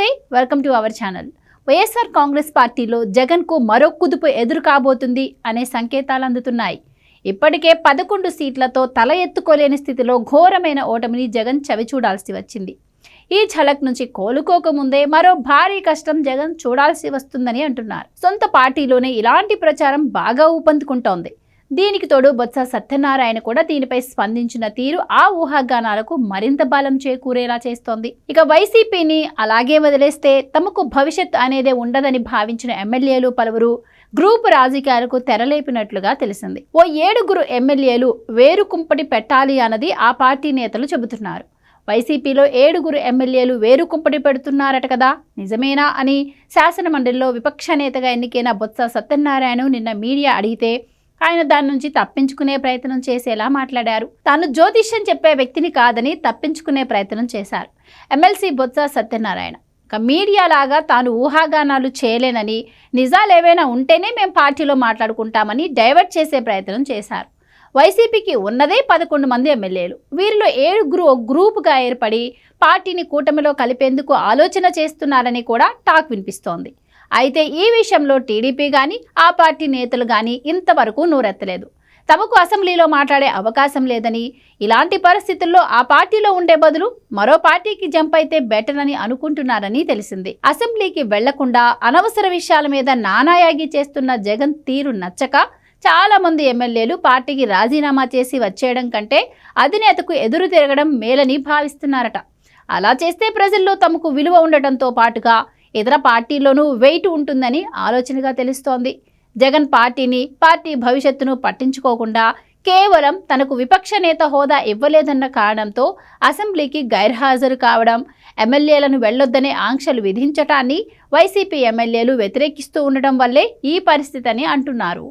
నమస్తే welcome to our channel YSR Congress పార్టీలో జగన్కు మరో కుదుపు ఎదురు కాబోతుంది అనే సంకేతాలు అందుతున్నాయి. ఇప్పటికే పదకొండు సీట్లతో తల ఎత్తుకోలేని స్థితిలో ఘోరమైన ఓటమిని జగన్ చవిచూడాల్సి వచ్చింది. ఈ ఝలక్ నుంచి కోలుకోకముందే మరో భారీ కష్టం జగన్ చూడాల్సి వస్తుందని అంటున్నారు. సొంత పార్టీలోనే ఇలాంటి ప్రచారం బాగా ఊపందుకుంటోంది. దీనికి తోడు బొత్స సత్యనారాయణ కూడా దీనిపై స్పందించిన తీరు ఆ ఊహాగానాలకు మరింత బలం చేకూరేలా చేస్తోంది. ఇక వైసీపీని అలాగే వదిలేస్తే తమకు భవిష్యత్ అనేదే ఉండదని భావించిన ఎమ్మెల్యేలు పలువురు గ్రూపు రాజకీయాలకు తెరలేపినట్లుగా తెలిసింది. ఓ ఏడుగురు ఎమ్మెల్యేలు వేరు కుంపటి పెట్టాలి అన్నది ఆ పార్టీ నేతలు చెబుతున్నారు. వైసీపీలో ఏడుగురు ఎమ్మెల్యేలు వేరు కుంపటి పెడుతున్నారట కదా నిజమేనా అని శాసనమండలిలో విపక్ష నేతగా ఎన్నికైన బొత్స సత్యనారాయణ నిన్న మీడియా అడిగితే ఆయన దాని నుంచి తప్పించుకునే ప్రయత్నం చేసేలా మాట్లాడారు. తాను జ్యోతిష్యం చెప్పే వ్యక్తిని కాదని తప్పించుకునే ప్రయత్నం చేశారు. ఎమ్మెల్సీ బొత్స సత్యనారాయణ. ఇక మీడియా లాగా తాను ఊహాగానాలు చేయలేనని నిజాలు ఏవైనా ఉంటేనే మేము పార్టీలో మాట్లాడుకుంటామని డైవర్ట్ చేసే ప్రయత్నం చేశారు. వైసీపీకి ఉన్నదే పదకొండు మంది ఎమ్మెల్యేలు. వీరిలో ఏడుగురు ఒక గ్రూపుగా ఏర్పడి పార్టీని కూటమిలో కలిపేందుకు ఆలోచన చేస్తున్నారని కూడా టాక్ వినిపిస్తోంది. అయితే ఈ విషయంలో టీడీపీ కానీ ఆ పార్టీ నేతలు కానీ ఇంతవరకు నూరెత్తలేదు. తమకు అసెంబ్లీలో మాట్లాడే అవకాశం లేదని ఇలాంటి పరిస్థితుల్లో ఆ పార్టీలో ఉండే బదులు మరో పార్టీకి జంప్ అయితే బెటర్ అని అనుకుంటున్నారని తెలిసింది. అసెంబ్లీకి వెళ్ళకుండా అనవసర విషయాల మీద నానాయాగి చేస్తున్న జగన్ తీరు నచ్చక చాలా మంది ఎమ్మెల్యేలు పార్టీకి రాజీనామా చేసి వచ్చేయడం కంటే అధినేతకు ఎదురు తిరగడం మేలని భావిస్తున్నారట. అలా చేస్తే ప్రజల్లో తమకు విలువ ఉండటంతో పాటుగా ఇతర పార్టీల్లోనూ వెయిట్ ఉంటుందని ఆలోచనగా తెలుస్తోంది. జగన్ పార్టీని పార్టీ భవిష్యత్తును పట్టించుకోకుండా కేవలం తనకు విపక్ష నేత హోదా ఇవ్వలేదన్న కారణంతో అసెంబ్లీకి గైర్హాజరు కావడం ఎమ్మెల్యేలను వెళ్ళొద్దనే ఆంక్షలు విధించటాన్ని వైసీపీ ఎమ్మెల్యేలు వ్యతిరేకిస్తూ ఉండడం వల్లే ఈ పరిస్థితి అని అంటున్నారు.